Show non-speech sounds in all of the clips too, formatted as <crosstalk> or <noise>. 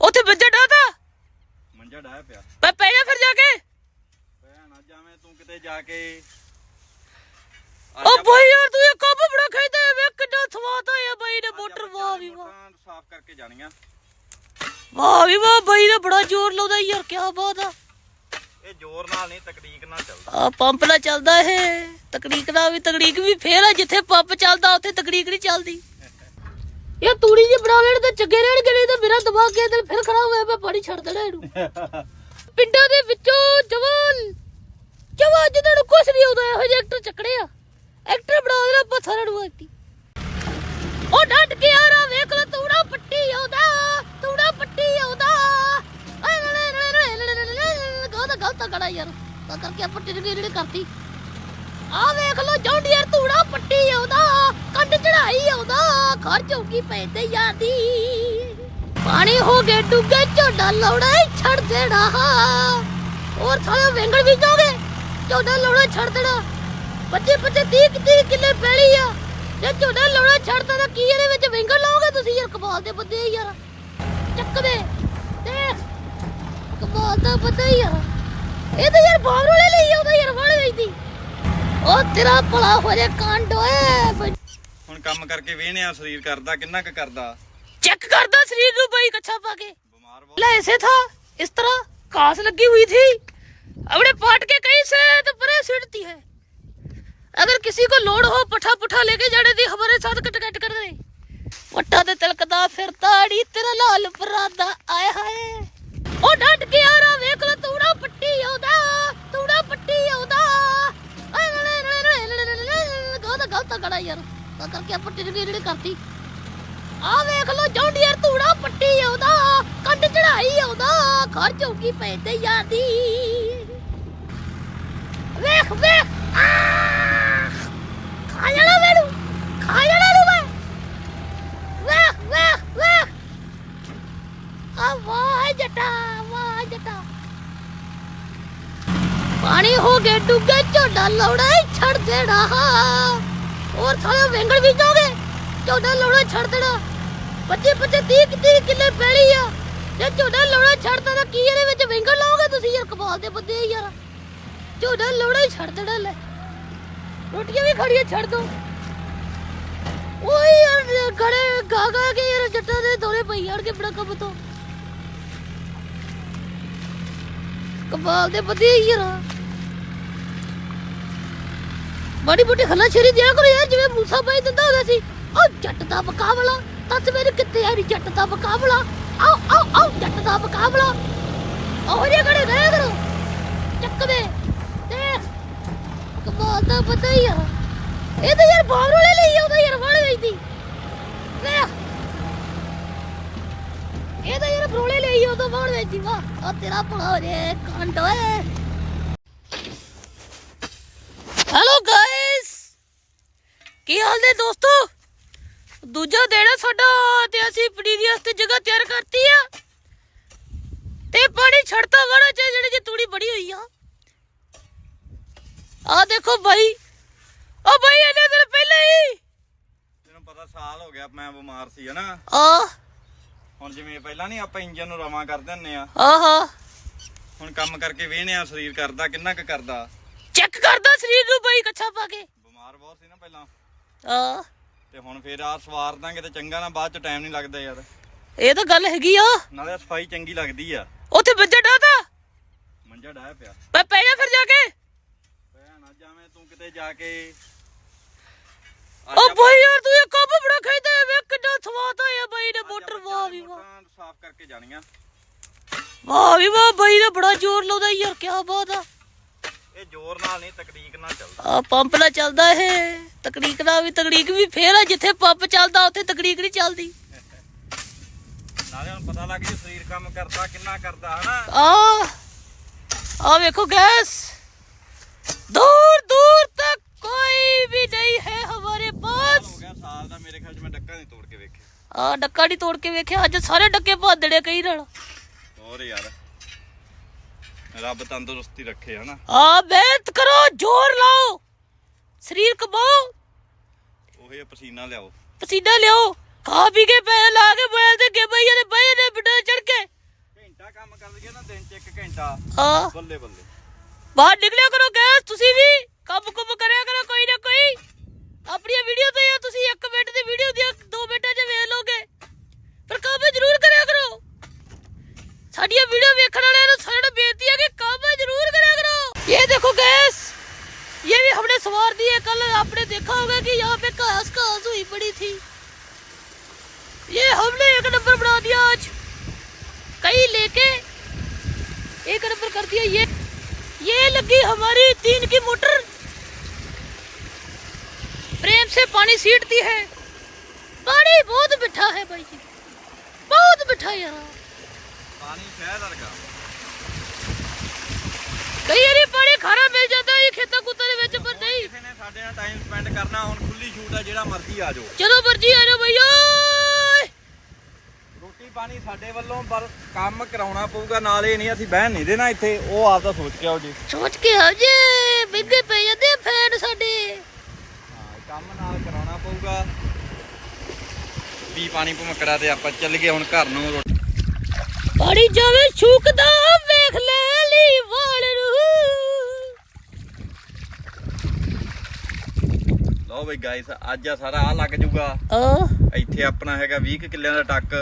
ਉੱਥੇ ਵੱਜਾ ਡਾਦਾ ਮੰਜਾ ਡਾਇਆ ਪਿਆ। ਪੈ ਪੈ ਜਾ ਫਿਰ ਜਾ ਕੇ। ਭੈਣ ਆ ਜਾਵੇਂ ਤੂੰ ਕਿਤੇ ਜਾ ਕੇ ਓ ਬਈ ਯਾਰ ਤੂੰ ਇਹ ਕੱਪ ਬੜਾ ਖਾਈਦਾ ਵੇ ਕਿੱਡਾ ਸਵਾਦ ਆਇਆ ਬਈ ਨੇ ਮੋਟਰ ਵਾਹ ਵੀ ਵਾਹ ਸਾਫ਼ ਕਰਕੇ ਜਾਣੀਆਂ। ਵਾਹ ਵੀ ਵਾਹ ਬਈ ਨੇ ਬੜਾ ਜ਼ੋਰ ਲਾਉਂਦਾ ਯਾਰ ਕੀ ਬਾਤ ਆ। ਇਹ ਜ਼ੋਰ ਨਾਲ ਨਹੀਂ ਤਕਨੀਕ ਨਾਲ ਚੱਲਦਾ। ਆ ਪੰਪ ਨਾਲ ਚੱਲਦਾ ਇਹ। ਤਕਨੀਕ ਦਾ ਵੀ ਤਕਨੀਕ ਵੀ ਫੇਰ ਆ। ਜਿੱਥੇ ਪੰਪ ਚੱਲਦਾ ਉੱਥੇ ਤਕਨੀਕ ਨਹੀਂ ਚੱਲਦੀ। ਇਹ ਤੂੜੀ ਜੀ ਬਣਾ ਲੈਣ ਤੇ ਚੰਗੇ ਰਹਿਣਗੇ ਮੇਰਾ ਦਿਮਾਗ ਕੇ ਦਿਨ ਫਿਰ ਖਰਾਬ ਹੋਇਆ ਪਿਆ ਪਾਣੀ ਛੱਡ ਦੇਣਾ ਇਹਨੂੰ। ਪਿੰਡਾਂ ਦੇ ਵਿੱਚੋਂ ਜਵਾਨ ਜਵਾਨ ਜਿਹਨਾਂ ਨੂੰ ਕੁਛ ਨਹੀਂ ਆਉਂਦਾ, ਇਹੋ ਜਿਹੇ ਐਕਟਰ ਚੱਕੜੇ ਆ। ਐਕਟਰ ਬਣਾ ਦੇਣਾ ਆਪਾਂ ਸਾਰਿਆਂ ਨੂੰ ਐਕਟੀ ਉਹ ਡੱਟ ਕੇ ਆ ਰਾ ਵੇਖ ਲੈ, ਤੂੜਾ ਪੱਟੀ ਆਉਂਦਾ, ਤੂੜਾ ਪੱਟੀ ਆਉਂਦਾ। ਗਾਦਾ ਗਲਤ ਕੜਾ ਯਾਰ। ਤਾਂ ਕਰਕੇ ਆਪਾਂ ਟਿੜ ਜਿਹੜੇ ਕਰਤੀ। ਆ ਵੇਖ ਲੋ ਜੌਂਡੀਅਰ ਤੂੜਾ ਪੱਟੀ ਆਉਂਦਾ, ਕੰਡ ਚੜਾਈ ਆਉਂਦਾ, ਘਰ ਚੌਕੀ ਪੈਂਦੇ ਯਾਦੀ ਪਾਣੀ ਹੋ ਗਏ ਡੁੱਗੇ ਝੋਡਾ ਲੌੜਾ ਹੀ ਛੱਡ ਦੇਣਾ। ਹੋਰ ਸਾਲੇ ਵੇਂਗਲ ਵੀ ਜਾਓਗੇ? ਝੋਡਾ ਲੌੜਾ ਛੱਡ ਦੇਣਾ। ਬੱਚੇ ਬੱਚੇ 30 30 ਕਿੱਲੇ ਪੈਲੀ ਆ। ਜੇ ਝੋਡਾ ਲੌੜਾ ਛੱਡਦਾ ਤਾਂ ਕੀ ਇਹਦੇ ਵਿੱਚ ਵੇਂਗਲ ਲਾਓਗੇ ਤੁਸੀਂ ਯਾਰ? ਕਮਾਲ ਦੇ ਬੰਦੇ ਯਾਰ। ਚੱਕ ਦੇਖ। ਕਮਾਲ ਦਾ ਬੰਦਾ ਯਾਰ। ਇਹ ਤਾਂ ਯਾਰ ਬਾਹਰ ਵਾਲੇ ਲਈ ਆਉਂਦਾ ਯਾਰ ਵੜ ਗਈ ਦੀ। ਉਹ ਤੇਰਾ ਭਲਾ ਹੋ ਜਾ ਕਾਂਡ ਓਏ। ਹੁਣ ਕੰਮ ਕਰਕੇ ਵੇਹਨੇ ਆ, ਸਰੀਰ ਕਰਦਾ, ਕਿੰਨਾ ਕੁ ਕਰਦਾ? ਚੈੱਕ ਕਰਦਾ ਸਰੀਰ ਨੂੰ ਬਈ ਕੱਛਾ ਪਾ ਕੇ ਬਿਮਾਰ ਬਹੁਤ ला ऐसे था इस तरह घास लगी हुई थी अपने पाट के कहीं से तो परे सिड़ती है अगर किसी को लोड हो पठा पुठा लेके जाने दी हमारे साथ कट कट कर दे वट्टा ते तिलकदा फिर ताड़ी तेरा लाल परादा आए हाय ओ डट के आ रहा वेख लो तूड़ा पट्टी आउदा तूड़ा पट्टी आउदा ਗਲਤ ਗਲਤ ਕੜਾ ਯਾਰ ਤਾਂ ਕਰਕੇ ਆਪਾਂ ਟਿੜ ਜਿਹੜੇ ਕਰਤੀ ਆ ਵੇਖ ਲੋ ਜੌਂਡੀਅਰ ਤੂੜਾ ਪੱਟੀ ਆਉਂਦਾ, ਕੰਡ ਚੜਾਈ ਆਉਂਦਾ, ਘਰ ਚੌਕੀ ਪੈਂਦੇ ਯਾਦੀ ਵੇਖ ਵੇਖ ਆਹ! ਖਾ ਜਾਣਾ ਮੈਨੂੰ, ਖਾ ਜਾਣਾ ਨੂੰ ਮੈਂ। ਵੇਖ ਵੇਖ ਵੇਖ। ਆ ਵਾਹ ਜਟਾ, ਵਾਹ ਜੱਟਾ। ਪਾਣੀ ਹੋ ਗਏ, ਡੁੱਗੇ ਝੋਡਾ ਲਾਉਣਾ ਹੀ ਛੱਡ ਦੇਣਾ। ਹੋਰ ਸਾਲੇ ਵੇਂਗਲ ਵੀ ਜਾਓਗੇ? ਝੋਡਾ ਲੌੜਾ ਛੱਡ ਦੇਣਾ। ਬੱਚੇ ਬੱਚੇ 30 30 ਕਿੱਲੇ ਪੈਲੀ ਆ। ਜੇ ਝੋਡਾ ਲੌੜਾ ਛੱਡਦਾ ਤਾਂ ਕੀ ਇਹਦੇ ਵਿੱਚ ਵੇਂਗਲ ਲਾਓਗੇ ਤੁਸੀਂ ਯਾਰ? ਕਮਾਲ ਦੇ ਬੰਦੇ ਯਾਰ। ਝੋਡਾ ਲੌੜਾ ਹੀ ਛੱਡ ਦੇਣਾ ਲੈ। ਰੋਟੀਆਂ ਵੀ ਖੜੀਆਂ ਛੱਡ ਦੋ। ਓਏ ਯਾਰ ਖੜੇ ਗਾ ਕੇ ਯਾਰ ਜੱਟਾਂ ਦੇ ਦੋਲੇ ਪਈ ਜਾਣ ਕੇ ਬੜਾ ਕੰਮ ਤੋਂ। ਕਮਾਲ ਦੇ ਬੰਦੇ ਯਾਰ। ਬੜੀ ਬੁੱਢੀ ਖੱਲਾ ਸ਼ੇਰੀ ਦਿਆ ਕਰੋ ਯਾਰ, ਜਿਵੇਂ ਮੂਸਾ ਬਾਈ ਦਿੰਦਾ ਹੁੰਦਾ ਸੀ। ਉਹ ਜੱਟ ਦਾ ਮੁਕਾਬਲਾ? ਤੱਤ ਮੇਰੇ ਕਿੱਥੇ ਆ ਨੀ ਜੱਟ ਦਾ ਮੁਕਾਬਲਾ? ਆਓ ਆਓ ਆਓ ਜੱਟ ਦਾ ਮੁਕਾਬਲਾ? ਉਹ ਜੇ ਖੜੇ ਕਰੋ। ਚੱਕ ਦੇਖ ਕਮਾਲ ਦਾ ਪਤਾ ਹੀ ਯਾਰ ਇਹ ਤਾਂ ਯਾਰ ਬਾਹਰ ਵਾਲੇ ਲਈ ਆਉਂਦਾ ਯਾਰ ਵੜ ਗਈ ਦੀ ਵੇਖ ਇਹ ਤਾਂ ਯਾਰ ਬਰੋਲੇ ਲਈ ਆਉਂਦਾ ਵੜ ਗਈ ਦੀ ਵਾਹ ਉਹ ਤੇਰਾ ਭਲਾ ਹੋ ਜੇ, ਕੰਡ ਓਏ। ਹੈਲੋ ਗਾਇਸ ਕੀ ਹਾਲ ਨੇ ਦੋਸਤੋ? ਦੂਜਾ ਦਿਨ ਆ ਸਾਡਾ ਤੇ ਅਸੀਂ ਪਨੀਰੀ ਵਾਸਤੇ ਜਗ੍ਹਾ ਤਿਆਰ ਕਰਤੀ ਆ। ਤੇ ਪਾਣੀ ਛੜਤਾ ਵੜਾ ਚ ਜਿਹੜੀ ਜੀ ਤੂੜੀ ਬੜੀ ਹੋਈ ਆ। ਆ ਦੇਖੋ ਬਾਈ। ਓ ਬਾਈ ਇਹਨੇ ਦਿਨ ਪਹਿਲੇ ਹੀ। ਤੈਨੂੰ ਪਤਾ ਸਾਲ ਹੋ ਗਿਆ ਮੈਂ ਬਿਮਾਰ ਸੀ ਹਨਾ। ਆ ਹੁਣ ਜਿਵੇਂ ਪਹਿਲਾਂ ਨਹੀਂ ਆਪਾਂ ਇੰਜਨ ਨੂੰ ਰਵਾਂ ਕਰਦੇ ਹੁੰਨੇ ਆ। ਆਹਾ ਹੁਣ ਕੰਮ ਕਰਕੇ ਵੇਹਨੇ ਆ ਸਰੀਰ ਕਰਦਾ ਕਿੰਨਾ ਕੁ ਕਰਦਾ। ਚੈੱਕ ਕਰਦਾ ਸਰੀਰ ਨੂੰ ਬਾਈ ਕੱਛਾ ਪਾ ਕੇ। ਬਿਮਾਰ ਬਹੁਤ ਸੀ ਨਾ ਪਹਿਲਾਂ। ਆ ਤੇ ਹੁਣ ਫੇਰ ਆ ਸਵਾਰ ਦਾਂਗੇ ਤੇ ਚੰਗਾ ਨਾ ਬਾਅਦ ਚ ਟਾਈਮ ਨਹੀਂ ਲੱਗਦਾ ਯਾਰ। ਇਹ ਤਾਂ ਗੱਲ ਹੈਗੀ ਆ। ਨਾਲੇ ਸਫ਼ਾਈ ਚੰਗੀ ਲੱਗਦੀ ਆ। ਉੱਥੇ ਵੱਜਾ ਡਾਦਾ ਮੰਜਾ ਡਾਇਆ ਪਿਆ। ਪੈ ਪੈ ਜਾ ਫਿਰ ਜਾ ਕੇ। ਭੈਣ ਜਾਵੇਂ ਤੂੰ ਕਿਤੇ ਜਾ ਕੇ ਓ ਬਈ ਯਾਰ ਤੂੰ ਇਹ ਕੱਪ ਬੜਾ ਖਾਈਦਾ ਵੇ ਕਿੱਡਾ ਸਵਾਦ ਆਇਆ ਬਈ ਨੇ ਮੋਟਰ ਵਾਹ ਵੀ ਵਾਹ। ਸਾਫ਼ ਕਰਕੇ ਜਾਣੀਆਂ। ਵਾਹ ਵੀ ਵਾਹ ਬਈ ਨੇ ਬੜਾ ਜ਼ੋਰ ਲਾਉਂਦਾ ਯਾਰ ਕੀ ਬਾਤ ਆ। ਪੰਪ ਨਾਲ ਚੱਲਦਾ ਇਹ। ਤਕਨੀਕ ਨਾਲ ਵੀ ਤਕਨੀਕ ਵੀ ਫੇਰ ਆ ਜਿੱਥੇ ਪੰਪ ਚੱਲਦਾ ਉੱਥੇ ਤਕਨੀਕ ਨਹੀਂ ਚੱਲਦੀ। ਨਾਲੇ ਹੁਣ ਪਤਾ ਲੱਗ ਜੇ ਸਰੀਰ ਕੰਮ ਕਰਦਾ ਕਿੰਨਾ ਕਰਦਾ ਹਨਾ? ਆ ਆ ਵੇਖੋ ਗੈਸ। ਦੂਰ ਦੂਰ ਤੱਕ ਕੋਈ ਵੀ ਨਹੀਂ ਹੈ ਹਮਾਰੇ ਪਾਸ। ਹੋ ਗਿਆ ਸਾਲ ਦਾ ਮੇਰੇ ਖਿਆਲ ਚ ਮੈਂ ਡੱਕਾ ਨਹੀਂ ਤੋੜ ਕੇ ਵੇਖਿਆ। ਆ ਡੱਕਾ ਨਹੀਂ ਤੋੜ ਕੇ ਵੇਖਿਆ ਅੱਜ ਸਾਰੇ ਡੱਕੇ ਭੱਦੜੇ ਨਾਲ। ਰੱਬ ਤੰਦਰੁਸਤੀ ਰੱਖੇ ਹਨਾ? ਆ ਮਿਹਨਤ ਕਰੋ ਜ਼ੋਰ ਲਾਓ। ਸਰੀਰ ਕਮਾਓ। ਉਹੇ ਪਸੀਨਾ ਲਿਆਓ। ਪਸੀਨਾ ਲਿਓ ਖਾ ਪੀ ਕੇ ਪੈਸੇ ਲਾ ਕੇ ਮੋਬਾਈਲ ਤੇ ਗੇਮਾਂ ਦੇ ਬਈ ਨੇ ਬਿਟਾ ਚੜ ਕੇ। ਘੰਟਾ ਕੰਮ ਕਰ ਲਈਏ ਨਾ ਦਿਨ ਚ ਇੱਕ ਘੰਟਾ। ਹਾਂ। ਬੱਲੇ ਬੱਲੇ। ਬਾਹਰ ਨਿਕਲਿਆ ਕਰੋ ਗੈਸ ਤੁਸੀਂ ਵੀ ਕੰਮ ਕੁਮ ਕਰਿਆ ਕਰੋ ਕੋਈ ਨਾ ਕੋਈ। ਆਪਣੀਆਂ ਵੀਡੀਓ ਤੇ प्रेम से पानी सीटती है पानी बहुत मिठा है भाई जी बहुत मिठा यार ਪਾਣੀ ਸ਼ਹਿਦ ਵਰਗਾ ਕਈ ਵਾਰੀ ਪਾਣੀ ਖਾਰਾ ਮਿਲ ਜਾਂਦਾ ਹੈ ਖੇਤਾਂ ਕੁੱਤਾਂ ਦੇ ਵਿੱਚ ਪਰ ਨਹੀਂ ਕਿਸੇ ਨੇ ਸਾਡੇ ਨਾਲ ਟਾਈਮ ਸਪੈਂਡ ਕਰਨਾ ਹੁਣ ਖੁੱਲੀ ਛੂਟ ਆ ਜਿਹੜਾ ਮਰਜ਼ੀ ਆ ਜਾਓ ਚਲੋ ਮਰਜੀ ਆ ਜਾਓ ਭਈਆ ਰੋਟੀ ਪਾਣੀ ਸਾਡੇ ਵੱਲੋਂ ਪਰ ਕੰਮ ਕਰਾਉਣਾ ਪਊਗਾ ਨਾਲ ਇਹ ਨਹੀਂ ਅਸੀਂ ਬਹਿਣ ਨਹੀਂ ਦੇਣਾ ਇੱਥੇ ਉਹ ਆਪ ਦਾ ਸੋਚ ਕੇ ਆਓ ਜੀ ਸੋਚ ਕੇ ਆ ਜੇ ਮਹਿੰਗੇ ਪੀ ਪਾਣੀ ਭਮਕੜਾ ਤੇ ਆਪਾਂ ਚੱਲ ਗਏ ਹੁਣ ਘਰ ਨੂੰ ਰੋਟੀ। ਪਾਣੀ ਜਾਵੇ ਛੂਕਦਾ ਵੇਖ ਲੈ ਲਈ ਵਾਲ ਨੂੰ। ਲਓ ਬਈ ਗਾਇਸ ਅੱਜ ਆ ਸਾਰਾ ਆ ਲੱਗ ਜੂਗਾ ਆ ਇੱਥੇ ਆਪਣਾ ਹੈਗਾ 20 ਕੁ ਕਿੱਲਿਆਂ ਦਾ ਟੱਕ।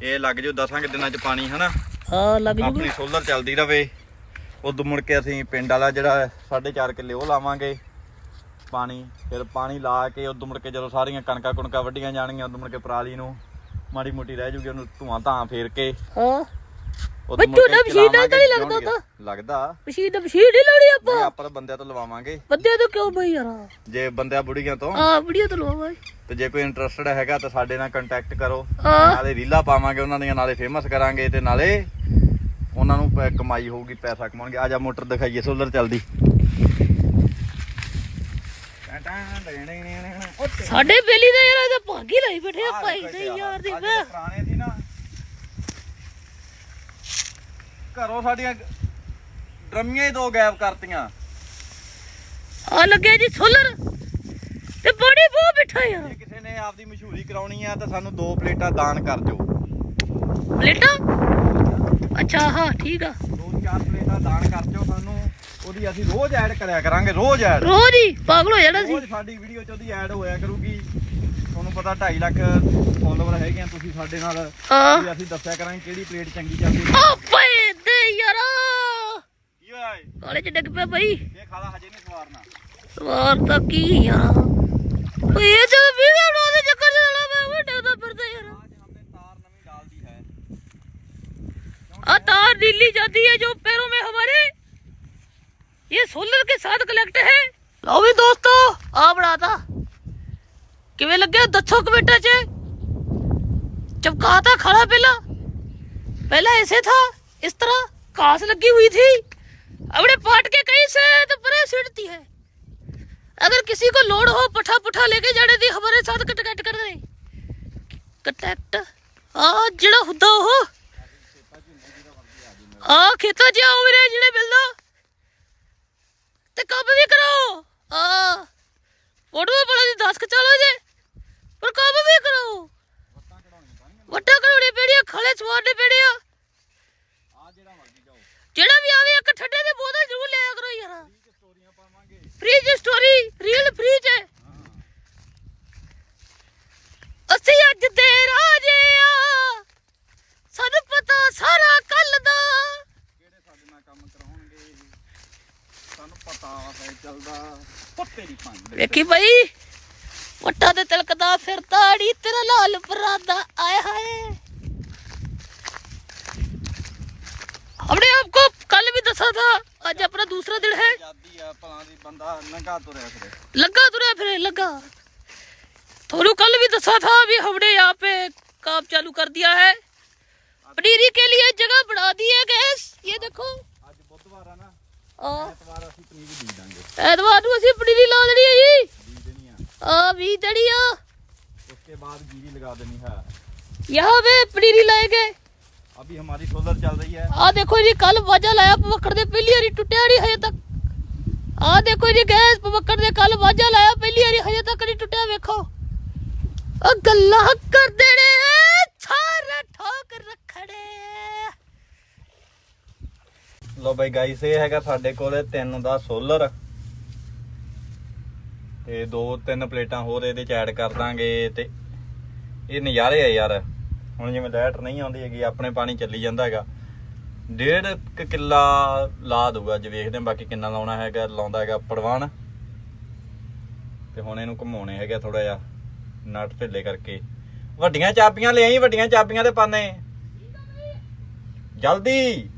ਇਹ ਲੱਗ ਜੂ 10 ਕੁ ਦਿਨਾਂ ਚ ਪਾਣੀ ਹਨਾ? ਆ ਲੱਗ ਆਪਣੀ ਸੋਲਰ ਚੱਲਦੀ ਰਵੇ। ਉਦੋਂ ਮੁੜ ਕੇ ਅਸੀਂ ਪਿੰਡ ਵਾਲਾ ਜਿਹੜਾ 4.5 ਕਿੱਲੇ ਉਹ ਲਾਵਾਂਗੇ। ਪਾਣੀ ਫਿਰ ਪਾਣੀ ਲਾ ਕੇ ਉਦੋਂ ਮੁੜ ਕੇ ਜਦੋਂ ਸਾਰੀਆਂ ਕਣਕਾਂ ਕੁਣਕਾਂ ਵੱਢੀਆਂ ਜਾਣਗੀਆਂ ਉਦੋਂ ਮੁੜ ਕੇ ਪਰਾਲੀ ਨੂੰ ਮਾੜੀ ਮੋਟੀ ਰਹਿ ਜੂਗੀ ਉਹਨੂੰ ਧੂਆਂ ਧਾਂ ਫੇਰ ਕੇ। ਆ ਉਦੋਂ ਬਈ ਮੁੜ ਕੇ ਝੋਨਾ ਮਸ਼ੀਨ ਨਾਲ ਤਾਂ ਨਹੀਂ ਚਲਾਵਾਂਗੇ, ਲੱਗਦਾ ਲੱਗਦਾ? ਮਸ਼ੀਨ ਤਾਂ ਮਸ਼ੀਨ ਨਹੀਂ ਲਾਉਣੀ ਨਹੀਂ ਆਪਾਂ ਆਪਾਂ ਤਾਂ ਬੰਦਿਆਂ ਤੋਂ ਲਵਾਵਾਂਗੇ। ਬੰਦੇ ਤੋਂ ਕਿਉਂ ਬਈ ਯਾਰ? ਜੇ ਬੰਦਿਆਂ ਬੁੜੀਆਂ ਤੋਂ। ਜੇ ਕੋਈ ਇੰਟਰਸਟਡ ਹੈਗਾ ਤਾਂ ਸਾਡੇ ਨਾਲ ਕੰਟੈਕਟ ਕਰੋ। ਨਾਲੇ ਰੀਲਾਂ ਪਾਵਾਂਗੇ ਉਹਨਾਂ ਦੀਆਂ ਨਾਲੇ ਫੇਮਸ ਕਰਾਂਗੇ ਤੇ ਨਾਲੇ ਉਹਨਾਂ ਨੂੰ ਕਮਾਈ ਹੋਊਗੀ ਪੈਸਾ ਕਮਾਉਣਗੇ। ਆ ਜਾ ਮੋਟਰ ਦਿਖਾਈਏ ਸੋਲਰ ਚੱਲਦੀ। ਸਾਡੇ ਬੇਲੀ ਦਾ ਯਾਰ ਇਹਦਾ ਭਾਗੀ ਲਈ ਬੈਠੇ ਆ ਭਾਈ ਦੇ ਯਾਰ ਦੀ ਪੁਰਾਣੇ ਨਾ। ਘਰੋਂ ਸਾਡੀਆਂ ਡਰਮੀਆਂ ਹੀ ਦੋ ਗਾਇਬ ਕਰਤੀਆਂ। ਆ ਲੱਗਿਆ ਜੀ ਸੋਲਰ। ਤੇ ਪਾਣੀ ਬਹੁਤ ਮਿੱਠਾ ਯਾਰ। ਜੇ ਕਿਸੇ ਨੇ ਆਪਦੀ ਮਸ਼ਹੂਰੀ ਕਰਾਉਣੀ ਆ ਤਾਂ ਸਾਨੂੰ ਦੋ ਪਲੇਟਾਂ ਦਾਨ ਕਰ ਦਿਓ। ਪਲੇਟਾਂ? ਅੱਛਾ ਹਾਂ ਠੀਕ ਆ। ਦੋ ਚਾਰ ਪਲੇਟਾਂ ਦਾਨ ਕਰ ਦਿਓ ਸਾਨੂੰ। ਉਹਦੀ ਅਸੀਂ ਰੋਜ਼ ਐਡ ਕਰਿਆ ਕਰਾਂਗੇ ਰੋਜ਼ ਐਡ। ਰੋਜ਼ ਹੀ? ਪਾਗਲ ਹੋ ਜਾਣਾ ਸੀ। ਰੋਜ਼ ਸਾਡੀ ਵੀਡੀਓ ਚ ਉਹਦੀ ਐਡ ਹੋਇਆ ਕਰੂਗੀ। ਤੁਹਾਨੂੰ ਪਤਾ 2.5 ਲੱਖ ਫੋਲੋਵਰ ਹੈਗੇ ਆ ਤੁਸੀਂ ਸਾਡੇ ਨਾਲ। ਵੀ ਅਸੀਂ ਦੱਸਿਆ ਕਰਾਂਗੇ ਕਿਹੜੀ ਪਲੇਟ ਚੰਗੀ ਚੱਲਦੀ ਹੈ। ਓ ਭਾਈ ਦੇ ਯਾਰਾ। ਕੀ ਹੋਇਆ ਏ? ਕਾਲੇ ਚ ਡਿੱਗ ਪਿਆ ਭਾਈ ਇਹ ਖਾਲਾ ਹਜੇ ਨਹੀਂ ਸਵਾਰਨਾ। ਸਵਾਰ ਤਾਂ ਕੀ ਆ? ਓਏ ਇਹ ਜਦੋਂ ਵੀਡੀਓ ਬਣਾਉਣ ਦੇ ਚੱਕਰ ਚ ਲਾ ਮੈਂ ਉਹ ਡਿੱਗਦਾ ਫਿਰਦਾ ਯਾਰ। ਅੱਜ ਹਮਨੇ ਤਾਰ ਨਵੀਂ ਡਾਲ ਦੀ ਹੈ। ਆ ਤਾਰ ਦਿੱਲੀ ਜਾਂਦੀ ਹੈ ਜੋ ਫਿਰ ये सोलर के साथ कलेक्ट है? लो भी दोस्तों आ बड़ा था कि वे किवे लगे दसो कमेटा चे? जब कहा था खड़ा पहला पहला ऐसे था, इस तरह कास लगी हुई थी। अबड़े पाट के कहीं से तो परे सिड़ती है। अगर किसी को लोड हो पठा पुठा लेके जाने दी, हमारे साथ कट कट कर दे। कटेक्ट? आ, जड़ा हुदा हो। आ, खेता जा मेरे, जड़े मिलदा ਤੇ ਕੰਮ ਵੀ ਕਰੋ ਆ ਫੋਟੋ ਬੜਾ ਦੀ 10 ਖਚਾ ਲਓ ਜੇ ਪਰ ਕੰਮ ਵੀ ਕਰੋ ਵੱਟਾ ਕਰਾਉਣੇ ਪੈਣੀਆਂ, ਖਲੇ ਸਵਾਰਨੇ ਪੈਣੇ ਆ ਜਿਹੜਾ ਵੀ ਆਵੇ, ਇੱਕ ਠੰਡੇ ਦੀ ਬੋਤਲ ਜ਼ਰੂਰ ਲਿਆ ਕਰੋ ਯਾਰ। ਫ੍ਰੀਜ ਸਟੋਰੀ ਰੀਅਲ ਫ੍ਰੀਜ ਹੈ। ਵੇਖੀ ਭਾਈ ਵੱਟਾ ਤੇ ਤਿਲਕਦਾ ਫਿਰਦਾ ੜੀ ਤੇਰਾ ਲਾਲ ਪਰਾਦਾ ਆਏ ਹਾਏ हमने आपको कल भी दसा था आज अपना दूसरा दिन है ਆਜ਼ਾਦੀ ਆ ਭਲਾਂ ਦੀ ਬੰਦਾ ਨੰਗਾ ਤੁਰਿਆ ਫਿਰੇ लगा तुरे फिरे लगा थोड़ू कल भी दसा था अभी हमने यहाँ पे काम चालू कर दिया है पनीरी के लिए जगह बढ़ा दी है गैस ये देखो ਅੱਜ ਬੁੱਧਵਾਰ ਆ ਨਾ आ, ਐਤਵਾਰ ਅਸੀਂ ਪਨੀਰ ਬੀਜ ਦਾਂਗੇ ਐਤਵਾਰ ਨੂੰ ਅਸੀਂ ਪਨੀਰੀ ਲਾ ਦੇਣੀ ਹੈ ਜੀ ਬੀਜ ਦੇਣੀ ਆ आ भी दड़िया उसके बाद जीरी लगा देनी है यहाँ पे पनीरी लाएंगे अभी हमारी सोलर चल रही है ਆ ਦੇਖੋ ਜੀ ਕੱਲ ਵਾਜਾ ਲਾਇਆ ਪਵੱਕੜ ਦੇ ਪਹਿਲੀ ਵਾਰੀ ਟੁੱਟਿਆ ਨਹੀਂ ਹਜੇ ਤੱਕ ਆ ਦੇਖੋ ਜੀ ਗੈਸ ਪਵੱਕੜ ਦੇ ਕੱਲ ਵਾਜਾ ਲਾਇਆ ਪਹਿਲੀ ਵਾਰੀ ਹਜੇ ਤੱਕ ਨਹੀਂ ਟੁੱਟਿਆ ਵੇਖੋ ਉਹ ਗੱਲਾਂ ਕਰਦੇ ਨੇ ਸਾਰੇ ਠੋਕ ਰੱਖੜੇ ਲੋ ਬਾਈ ਗਾਈਸ ਇਹ ਹੈਗਾ ਸਾਡੇ ਕੋਲੇ ਤਿੰਨ ਦਾ ਸੋਲਰ ਤੇ ਦੋ, ਤਿੰਨ ਪਲੇਟਾਂ ਹੋਰ ਇਹਦੇ ਚ ਐਡ ਕਰ ਦਾਂਗੇ ਤੇ ਇਹ ਨਜ਼ਾਰੇ ਆ ਯਾਰ। ਹੁਣ ਜਿਵੇਂ ਲਾਈਟ ਨਹੀਂ ਆਉਂਦੀ ਹੈਗੀ, ਆਪਣੇ ਪਾਣੀ ਚੱਲੀ ਜਾਂਦਾ ਹੈਗਾ। ਡੇਢ ਕਿੱਲਾ ਲਾ ਦੂਗਾ ਜੇ ਵੇਖਦੇ ਹਾਂ ਬਾਕੀ ਕਿੰਨਾ ਲਾਉਣਾ ਹੈਗਾ, ਲਾਉਂਦਾ ਹੈਗਾ ਪੜਵਾਨ। ਤੇ ਹੁਣ ਇਹਨੂੰ ਘੁਮਾਉਣੇ ਹੈਗਾ ਥੋੜਾ ਜਿਹਾ, ਨਟ ਢਿੱਲੇ ਕਰਕੇ। ਵੱਡੀਆਂ ਚਾਬੀਆਂ ਲੈ ਆਈ, ਵੱਡੀਆਂ ਚਾਬੀਆਂ ਦੇ ਪਾਣੇ ਜਲਦੀ!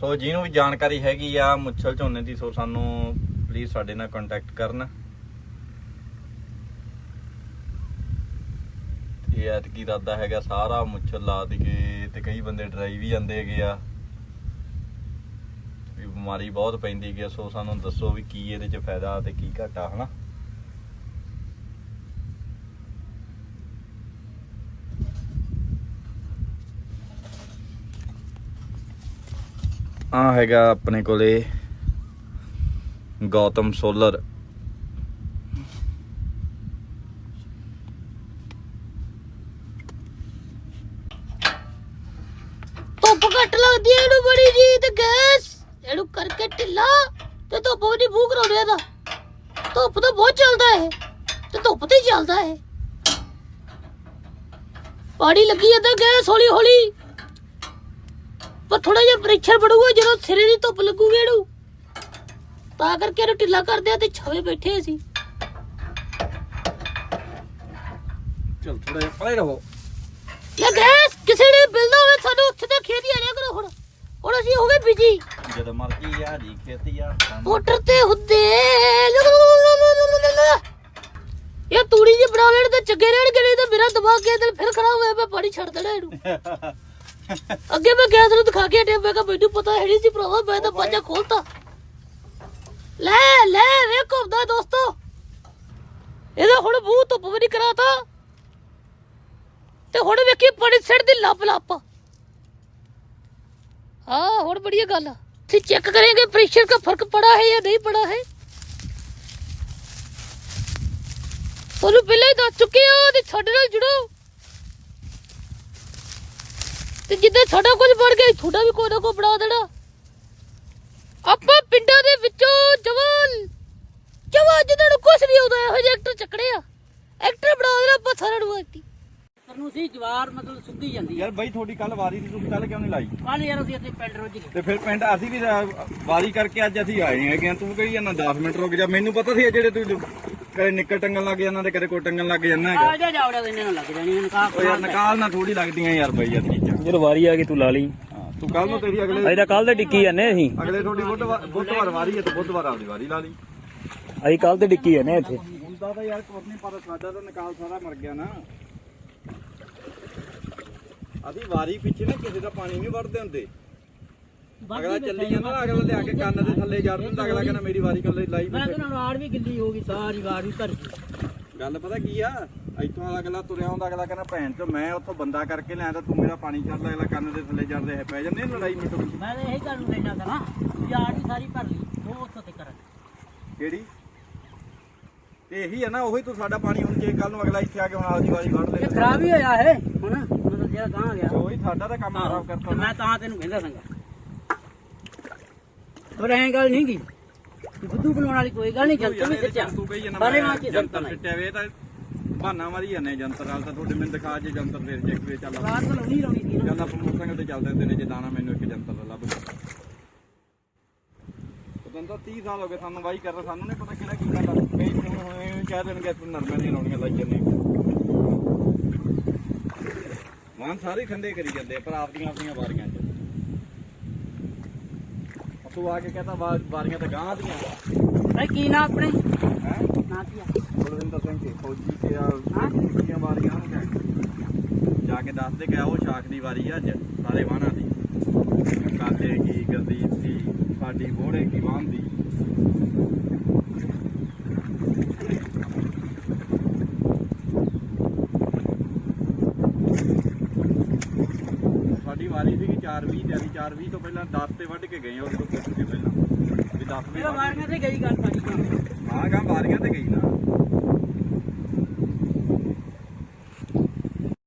ਸੋ ਜਿਹਨੂੰ ਵੀ ਜਾਣਕਾਰੀ ਹੈਗੀ ਆ ਮੁੱਛਲ ਝੋਨੇ ਦੀ ਸੋ ਸਾਨੂੰ ਪਲੀਜ਼ ਸਾਡੇ ਨਾਲ ਕੰਟੈਕਟ ਕਰਨ। ਇਹ ਐਤਕੀ ਇਰਾਦਾ ਹੈਗਾ ਸਾਰਾ ਮੁੱਛਲ ਲਾ ਦਈਏ ਤੇ ਕਈ ਬੰਦੇ ਡਰਾਈ ਵੀ ਜਾਂਦੇ ਹੈਗੇ ਆ। ਵੀ ਬਿਮਾਰੀ ਬਹੁਤ ਪੈਂਦੀ ਹੈਗੀ ਆ, ਸੋ ਸਾਨੂੰ ਦੱਸੋ ਵੀ ਕੀ ਇਹਦੇ ਚ ਫਾਇਦਾ ਤੇ ਕੀ ਘਾਟਾ ਹਨਾ? ਆ ਹੈਗਾ ਆਪਣੇ ਕੋਲੇ ਗੌਤਮ ਸੋਲਰ। ਧੁੱਪ ਘੱਟ ਲੱਗਦੀ ਹੈ ਇਹਨੂੰ ਬੜੀ ਜੀ ਤੇ ਗੈਸ। ਇਹਨੂੰ ਕਰਕੇ ਢਿੱਲਾ। ਤੇ ਧੁੱਪ ਵੀ ਨਹੀਂ ਭੂਖ ਰੋੜਿਆ ਦਾ ਧੁੱਪ ਤਾਂ ਬਹੁਤ ਚੱਲਦਾ ਹੈ ਤੇ ਧੁੱਪ ਤੇ ਚੱਲਦਾ ਹੈ ਪਾਣੀ ਲੱਗੀ ਜਾਂਦਾ ਗੈਸ ਹੌਲੀ ਹੌਲੀ ਪਰ ਥੋੜਾ ਜਿਹਾ ਪ੍ਰੈਸ਼ਰ ਬੜੂਗਾ ਜਦੋਂ ਸਿਰੇ ਦੀ ਧੁੱਪ ਲੱਗੂਗੀ ਇਹਨੂੰ। ਤਾਂ ਕਰਕੇ ਇਹਨੂੰ ਢਿੱਲਾ ਕਰਦੇ ਆ ਤੇ ਛਾਵੇਂ ਬੈਠੇ ਅਸੀਂ। ਚਲ ਥੋੜਾ ਜਿਹਾ ਪਰੇ ਰਹੋ। ਲੈ ਗੈਸ ਕਿਸੇ ਨੇ ਮਿਲਦਾ ਹੋਵੇ ਸਾਨੂੰ ਉੱਥੇ ਤੇ ਖੇਤੀ ਆ ਜਾ ਕਰੋ ਹੁਣ। ਹੁਣ ਅਸੀਂ ਹੋ ਗਏ ਬਿਜ਼ੀ ਜਦੋਂ ਮਰਜ਼ੀ ਆ ਜੀ ਖੇਤੀ ਆ ਮੋਟਰ ਤੇ ਹੁੰਦੇ ਇਹ ਤੂੜੀ ਜੀ ਬਣਾ ਲੈਣ ਤੇ ਚੰਗੇ ਰਹਿਣਗੇ ਨਹੀਂ ਤਾਂ ਮੇਰਾ ਦਿਮਾਗ ਤੇ ਫਿਰ ਖਰਾਬ ਹੋਇਆ ਮੈਂ ਪਾਣੀ ਛੱਡ ਦੇਣਾ ਇਹਨੂੰ। <laughs> ਅੱਗੇ ਮੈਂ ਗੈਸ ਨੂੰ ਦਿਖਾ ਕੇ ਹਟਿਆ ਮੈਂ ਕਿਹਾ ਪਤਾ ਹੈ ਨਹੀਂ ਸੀ ਭਰਾਵਾ ਮੈਂ ਤਾਂ ਪੰਜਾ ਖੋਲਤਾ। ਲੈ ਲੈ ਵੇਖੋ ਦਾ ਦੋਸਤੋ। ਇਹਦਾ ਹੁਣ ਮੂੰਹ ਧੁੱਪ ਵੀ ਕਰਾਤਾ। ਤੇ ਹੁਣ ਵੇਖੀ ਪਾਣੀ ਸਿਰ ਦੀ ਲੱਪ ਲੱਪ ਹਾਂ ਹੁਣ ਬੜੀ ਗੱਲ ਆ। ਅਸੀਂ ਚੈੱਕ ਕਰਾਂਗੇ ਪ੍ਰੈਸ਼ਰ ਦਾ ਫ਼ਰਕ ਪੜਾ ਹੈ ਜਾਂ ਨਹੀਂ ਪੜਾ ਹੈ? ਤੁਹਾਨੂੰ ਪਹਿਲਾਂ ਹੀ ਦੱਸ ਚੁੱਕੇ ਆ ਤੇ ਸਾਡੇ ਨਾਲ ਜੁੜੋ। ਤੇ ਜਿੱਦਾਂ ਸਾਡਾ ਕੁਝ ਬਣ ਗਿਆ ਤੁਹਾਡਾ ਵੀ ਕੋਈ ਨਾ ਕੋਈ ਬਣਾ ਦੇਣਾ। ਆਪਾਂ ਪਿੰਡਾਂ ਦੇ ਵਿੱਚੋਂ ਜਵਾਨ ਜਵਾਨ ਜਿਹਨਾਂ ਨੂੰ ਕੁਝ ਨਹੀਂ ਆਉਂਦਾ ਇਹੋ ਜਿਹੇ ਐਕਟਰ ਚੱਕੜੇ ਆ। ਐਕਟਰ ਬਣਾ ਦੇਣਾ ਆਪਾਂ ਸਾਰਿਆਂ ਨੂੰ ਐਕਟੀ ਨੂੰ ਸੀ ਜਵਾਰ ਮਤਲਬ ਸੁੱਕੀ ਜਾਂਦੀ ਯਾਰ ਬਾਈ ਤੁਹਾਡੀ ਕੱਲ ਵਾਰੀ ਸੀ ਤੁਸੀਂ ਕੱਲ ਕਿਉਂ ਨਹੀਂ ਲਾਈ? ਕੱਲ ਯਾਰ ਅਸੀਂ ਇੱਥੇ ਪਿੰਡ ਰੋਜੀ ਤੇ ਫਿਰ ਪਿੰਡ ਅਸੀਂ ਵੀ ਵਾਰੀ ਕਰਕੇ ਅੱਜ ਅਸੀਂ ਆਏ ਹੈਗੇ ਤੂੰ ਕਹੀ ਜਾਂਦਾ 10 ਮਿੰਟ ਰੁਕ ਜਾ। ਮੈਨੂੰ ਪਤਾ ਸੀ ਇਹ ਜਿਹੜੇ ਤੂੰ ਕਦੇ ਨਿੱਕਰ ਟੰਗਣ ਲੱਗ ਜਾਂਦਾ ਤੇ ਕਦੇ ਕੋਈ ਟੰਗਣ ਲੱਗ ਜਾਂਦਾ ਹੈਗਾ। ਆ ਜਾ ਜਾਵੜਾ ਇਹਨਾਂ ਨੂੰ ਲੱਗ ਜਾਣੀ ਹੁਣ ਕਾ ਉਹ ਯਾਰ ਨਿਕਾਲ ਨਾ ਥੋੜੀ ਲੱਗਦੀਆਂ ਯਾਰ ਬਾਈ ਜਦੋਂ ਵਾਰੀ ਆ ਗਈ ਤੂੰ ਲਾ ਲਈ। ਹਾਂ, ਤੂੰ ਕੱਲ ਨੂੰ ਤੇਰੀ ਅਗਲੇ ਅਸੀਂ ਤਾਂ ਕੱਲ ਦੇ ਡਿੱਕੀ ਜਾਂਦੇ ਅਸੀਂ। ਅਗਲੇ ਤੁਹਾਡੀ ਬੁੱਧਵਾਰ ਬੁੱਧਵਾਰ ਵਾਰੀ ਹੈ ਤੇ ਬੁੱਧਵਾਰ ਆਪਦੀ ਵਾਰੀ ਲਾ ਲਈ। ਅਸੀਂ ਕੱਲ ਦੇ ਡਿੱਕੀ ਜਾਂਦੇ ਇੱਥੇ। ਹੁੰਦਾ ਤਾਂ ਯਾਰ ਕੋਈ ਨਹੀਂ ਪਰ ਸਾਡਾ ਤਾਂ ਨਿਕਾਲ ਸਾਰਾ ਮਰ ਗਿਆ ਨਾ। ਅਸੀਂ ਵਾਰੀ ਪਿੱਛੇ ਨਾ ਕਿਸੇ ਦਾ ਪਾਣੀ ਨਹੀਂ ਵੜਦੇ ਹੁੰਦੇ। ਅਗਲਾ ਚੱਲੀ ਜਾਂਦਾ ਨਾ ਅਗਲਾ ਲਿਆ ਕੇ ਕੰਨ ਦੇ ਥੱਲੇ ਜੜ ਦਿੰਦਾ ਅਗਲਾ ਕਹਿੰਦਾ ਮੇਰੀ ਵਾਰੀ ਕੱਲੇ ਲਾਈ ਮੈਂ ਬੈਠੇ। ਕਹਿੰਦਾ ਨਾੜ ਵੀ ਗਿੱਲੀ ਹੋ ਗਈ ਸਾਰੀ ਵਾਰ ਵੀ ਧਰ ਗੱਲ ਪਤਾ ਕੀ ਆ? ਇੱਥੋਂ ਅਗਲਾ ਤੁਰਿਆ ਹੁੰਦਾ ਅਗਲਾ ਕਹਿੰਦਾ ਭੈਣ ਚੋ ਮੈਂ ਉੱਥੋਂ ਬੰਦਾ ਕਰਕੇ ਲਿਆ ਤਾਂ ਤੂੰ ਮੇਰਾ ਪਾਣੀ ਚੱਲ ਅਗਲਾ ਕੰਨ ਦੇ ਥੱਲੇ ਜੜਦੇ ਹੈ ਪੈ ਜਾਂਦੇ ਲੜਾਈ ਮਿੰਟੋ ਮਿੰਟ? ਮੈਂ ਤਾਂ ਇਹੀ ਗੱਲ ਨੂੰ ਕਹਿਣਾ ਤਾਂ ਯਾਰ ਵੀ ਸਾਰੀ ਭਰ ਲਈ ਉਹ ਉੱਥੋਂ ਤੇ ਕਰਨ ਕਿਹੜੀ? ਤੇ ਇਹੀ ਹੈ ਨਾ ਉਹੀ ਤੂੰ ਸਾਡਾ ਪਾਣੀ ਹੁਣ ਜੇ ਕੱਲ ਨੂੰ ਅਗਲਾ ਇੱਥੇ ਆ ਕੇ ਹੁਣ ਆਪਦੀ ਵਾਰੀ ਵੜ ਇਹ ਲੈ ਖਰਾਬ ਹੀ ਹੋਇਆ ਹੈ ਹੁਣ ਮਤਲਬ ਜਿਹੜਾ ਗਾਂ ਗਿਆ। ਉਹੀ ਸਾਡਾ ਤਾਂ ਕੰਮ ਖਰਾਬ ਕਰਤਾ। ਮੈਂ ਤਾਂ ਤੈਨੂੰ ਕਹਿੰਦਾ ਸੰਗਾ। ਪਰ ਐਂ ਗੱਲ ਨਹੀਂ ਗੀ। ਬੁੱਧੂ ਬਣਾਉਣ ਵਾਲੀ ਕੋਈ ਗੱਲ ਨਹੀਂ ਜੰਤਰ ਵੀ ਸੱਚਾ ਤੂੰ ਕਹੀ ਜਾਂਦਾ ਸਾਰੇ ਮੈਂ ਮਾਂ ਚ ਜੰਤਰ ਜੰਤਰ ਨਹੀਂ ਫਿੱਟਿਆ ਵੇ ਇਹ ਤਾਂ ਬਹਾਨਾ ਮਾਰੀ ਜਾਂਦੇ ਜੰਤਰ ਨਾਲ ਤਾਂ ਤੁਹਾਡੇ ਮੈਨੂੰ ਦਿਖਾ ਜੇ ਜੰਤਰ ਦੇ ਚੈੱਕ ਵੇ ਚੱਲ ਰਾਤ ਨੂੰ ਲਾਉਣੀ ਲਾਉਣੀ ਸੀ ਆਪਾਂ ਮੋਟਰਸਾਈਕਲ ਤੇ ਚੱਲਦੇ ਹੁੰਦੇ ਨੇ ਜੇ ਦਾਣਾ ਮੈਨੂੰ ਇੱਕ ਜੰਤਰ ਦਾ ਲੱਭ ਗਿਆ। ਉਦੋਂ ਤਾਂ 30 ਸਾਲ ਹੋ ਗਏ ਸਾਨੂੰ ਵਾਈ ਕਰਦਾ ਸਾਨੂੰ ਨਹੀਂ ਪਤਾ ਕਿਹੜਾ ਕੀ ਕਰਦਾ। ਕਈ ਫੋਨ ਹੋਏ ਕਹਿ ਦੇਣਗੇ ਤੂੰ ਨਰਮੇ ਦੀਆਂ ਰੌਣੀਆਂ ਲਾਈ ਜੰਨੇ ਵਾਂ ਸਾਰੇ ਖੰਡੇ ਕਰੀ ਜਾਂਦੇ ਪਰ ਆਪਦੀਆਂ ਆਪਣੀਆਂ ਵਾਰੀਆਂ ਚ। ਤੂੰ ਆ ਕੇ ਕਹਤਾ ਵਾਰੀਆਂ ਤਾਂ ਗਾਂ ਦੀਆਂ। ਭਾਈ ਕੀ ਨਾ ਆਪਣੇ ਹੈ ਨਾ ਕੀ ਆ? ਬਲਵਿੰਦਰ ਸਿੰਘ ਕੇ ਫੌਜੀ ਤੇ ਆ ਹਾਂ? ਕਿੰਨੀਆਂ ਵਾਰੀਆਂ ਨੂੰ ਕਹਿ ਜਾ ਕੇ ਦੱਸ ਦੇ ਕਿ ਉਹ ਸ਼ਾਖ ਦੀ ਵਾਰੀ ਆ ਅੱਜ ਸਾਰੇ ਵਾਹਨਾਂ ਦੀ। ਕਾਤੇ ਕੀ ਗਰਦੀਪ ਦੀ ਸਾਡੀ ਬੋੜੇ ਕੀ ਸਾਡੀ ਵਾਰੀ 420 ਤੇ ਅਸੀਂ 420 ਤੋਂ ਪਹਿਲਾਂ 10 ਤੇ ਵੱਢ ਕੇ ਗਏ ਉਹ ਤੋਂ 10 ਵੀ ਮੇਰਾ ਵੱਢ ਵਾਰੀਆਂ ਤੇ ਗਈ ਗੱਲ ਸਾਡੀ ਹਾਂ ਗਾ ਬਾਰੀਆਂ ਤੇ ਗਈ ਨਾ।